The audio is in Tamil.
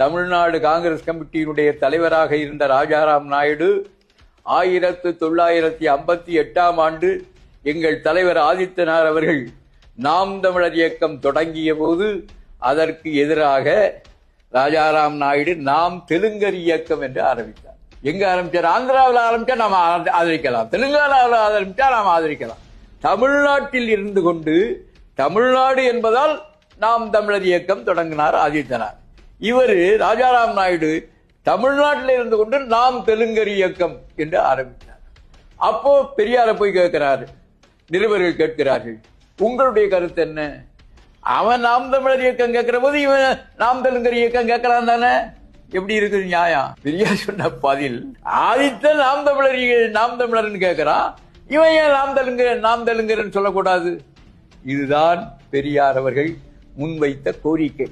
தமிழ்நாடு காங்கிரஸ் கமிட்டியினுடைய தலைவராக இருந்த ராஜாராம் நாயுடு ஆயிரத்து தொள்ளாயிரத்தி ஐம்பத்தி எட்டாம் ஆண்டு எங்கள் தலைவர் ஆதித்தனார் அவர்கள் நாம் தமிழர் இயக்கம் தொடங்கிய போது அதற்கு எதிராக ராஜாராம் நாயுடு நாம் தெலுங்கர் இயக்கம் என்று ஆரம்பித்தார். எங்க ஆரம்பித்தார் ஆந்திராவில் ஆரம்பிச்சா நாம் ஆதரிக்கலாம். தெலுங்கானாவில் ஆரம்பிச்சா நாம் ஆதரிக்கலாம். தமிழ்நாட்டில் இருந்து கொண்டு தமிழ்நாடு என்பதால் நாம் தமிழர் இயக்கம் தொடங்கினார் ஆதித்தனார். இவர் ராஜாராம் நாயுடு தமிழ்நாட்டில் இருந்து கொண்டு நாம் தெலுங்கர் இயக்கம் என்று ஆரம்பித்தார் அப்போ பெரியார போய் கேட்கிறாரு நிருபர்கள் கேட்கிறார்கள் உங்களுடைய கருத்து என்ன? அவன் நாம் தமிழர் இயக்கம் கேட்கிற போது இவன் நாம் தெலுங்கர் இயக்கம் கேட்கிறான் தானே? எப்படி இருக்குது நியாயம்? பெரியார் சொன்ன பதில் ஆதித்த நாம் தமிழர் நாம் தமிழர்னு கேட்கிறான் இவன் ஏன் நாம் தெலுங்கர் நாம் தெலுங்கர்னு சொல்லக்கூடாது? இதுதான் பெரியார் அவர்கள் முன்வைத்த கோரிக்கை.